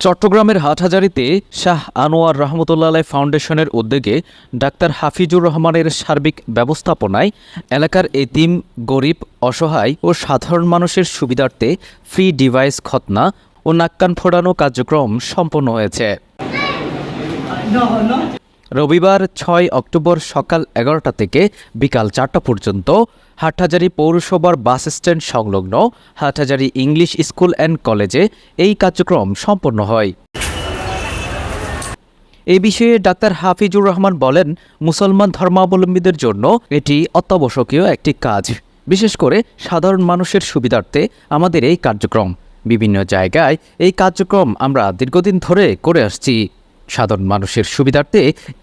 চট্টগ্রামের হাটহাজারিতে শাহ আনোয়ার রহমতুল্লাহ ফাউন্ডেশনের উদ্যোগে ডাক্তার হাফিজুর রহমানের সার্বিক ব্যবস্থাপনায় এলাকার এতিম, গরিব, অসহায় ও সাধারণ মানুষের সুবিধার্থে ফ্রি ডিভাইস খতনা ও নাক্কান ফোড়ানো কার্যক্রম সম্পন্ন হয়েছে। রবিবার ছয় অক্টোবর সকাল এগারোটা থেকে বিকাল চারটা পর্যন্ত হাটহাজারি পৌরসভার বাস স্ট্যান্ড সংলগ্ন হাটহাজারি ইংলিশ স্কুল অ্যান্ড কলেজে এই কার্যক্রম সম্পন্ন হয়। এ বিষয়ে ডাক্তার হাফিজুর রহমান বলেন, মুসলমান ধর্মাবলম্বীদের জন্য এটি অত্যাবশ্যকীয় একটি কাজ। বিশেষ করে সাধারণ মানুষের সুবিধার্থে আমাদের এই কার্যক্রম। বিভিন্ন জায়গায় এই কার্যক্রম আমরা দীর্ঘদিন ধরে করে আসছি। সাধারণ মানুষের সুবিধার্থে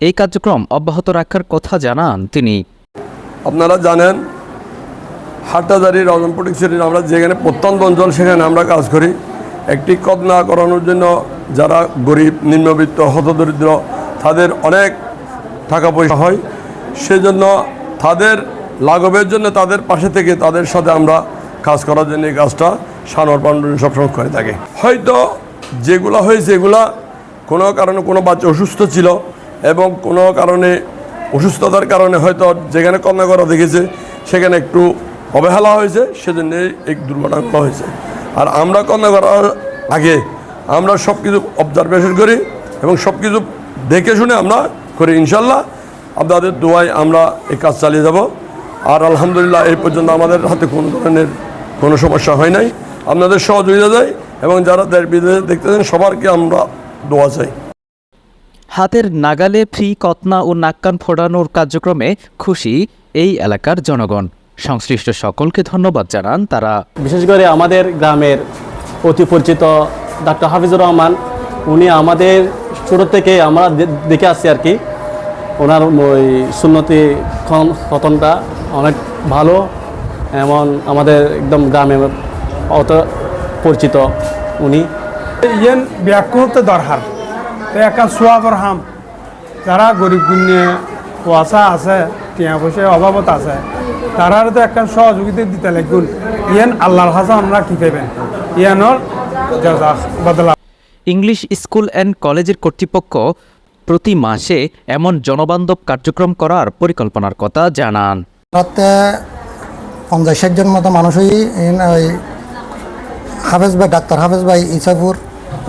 এই কার্যক্রম অব্যাহত রাখার কথা জানান তিনি। আপনারা জানেন, হাটহাজারি রজনপুটিক সিটির আমরা যেখানে প্রত্যন্ত অঞ্চল, সেখানে আমরা কাজ করি। একটি কদনা করানোর জন্য যারা গরিব, নিম্নবিত্ত, হতদরিদ্র, তাদের অনেক টাকা পয়সা হয়। সেজন্য তাদের লাঘবের জন্য তাদের পাশে থেকে তাদের সাথে আমরা কাজ করার জন্য এই কাজটা সানোয়ার ফাউন্ডেশন সবসময় করে থাকে। হয়তো যেগুলো হয়েছে এগুলা কোনো কারণে কোনো বাচ্চা অসুস্থ ছিল এবং কোনো কারণে অসুস্থতার কারণে হয়তো যেখানে কন্যা করা দেখেছে, সেখানে একটু অবহেলা হয়েছে, সেজন্য এই দুর্ঘটনাগুলো হয়েছে। আর আমরা কন্যা করার আগে আমরা সব কিছু অবজারভেশন করি এবং সব কিছু দেখে শুনে আমরা করি, ইনশাল্লাহ। আপনাদের দোয়ায় আমরা এই কাজ চালিয়ে যাব। আর আলহামদুলিল্লাহ এই পর্যন্ত আমাদের হাতে কোনো ধরনের কোনো সমস্যা হয় নাই। আপনাদের সহযোগিতা দেয় এবং যারা দেশ বিদেশে দেখতেছেন, সবারকে আমরা দোয়া চাই হাতের নাগালে ফ্রি কতনা ও নাক্কান ফোড়ানোর কার্যক্রমে খুশি এই এলাকার জনগণ। সংশ্লিষ্ট সকলকে ধন্যবাদ জানান তারা। বিশেষ করে আমাদের গ্রামের অতি পরিচিত ডাক্তার হাফিজুর রহমান উনি আমাদের ছোটো থেকে আমরা দে- দেখে আসছি আর কি। ওনার ওই সুন্নতি খন- খতনটা অনেক ভালো এমন আমাদের একদম গ্রামে অত পরিচিত উনি। ইয়েন ব্যাকুণতে দরকার তো একটা সোয়াবর হাম যারা গরিব গুণে কুয়াশা আছে টিয়া পয়সার অভাবত আছে তারার তো একটা সহযোগিতা দিতে লাগুন ইয়েন আল্লাহর হাসা আমরা কি পাইবেন? ইয়ানোর বদলা। ইংলিশ স্কুল অ্যান্ড কলেজের কর্তৃপক্ষ প্রতি মাসে এমন জনবান্ধব কার্যক্রম করার পরিকল্পনার কথা জানান। রাতে পঞ্চাশ ষাট জন মতো মানুষই হাফেজ ভাই ডাক্তার হাফেজ ভাই ইসাপুর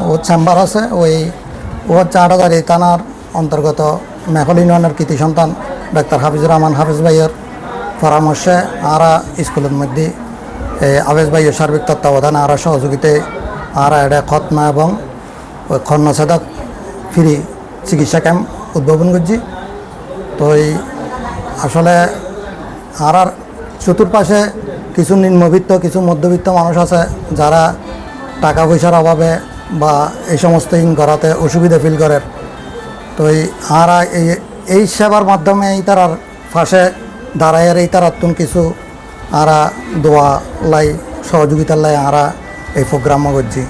ও চেম্বার আছে, ওই ও হচ্ছে আটাদারি থানার অন্তর্গত মেঘল ইউনিয়নের কৃতি সন্তান ডাক্তার হাফিজুর রহমান হাফেজ ভাইয়ের পরামর্শে আরা স্কুলের মধ্যে হাফেজ ভাইয়ের সার্বিক তত্ত্বাবধানে আরা সহযোগিতায় আরা এটা খতনা এবং ওই খন্নসেদক ফ্রি চিকিৎসা ক্যাম্প উদ্ভাবন করছি। তো এই আসলে আর আর চতুর্পাশে কিছু নিম্নবিত্ত, কিছু মধ্যবিত্ত মানুষ আছে যারা টাকা পয়সার অভাবে বা এই সমস্ত ইন করাতে অসুবিধা ফিল করে। তো এই আর এই এই সেবার মাধ্যমে এই তারার ফাঁসে দাঁড়ায় এই তার তুন কিছু আরা দোয়া লাই, সহযোগিতার লাই আরা এই প্রোগ্রামও করছি।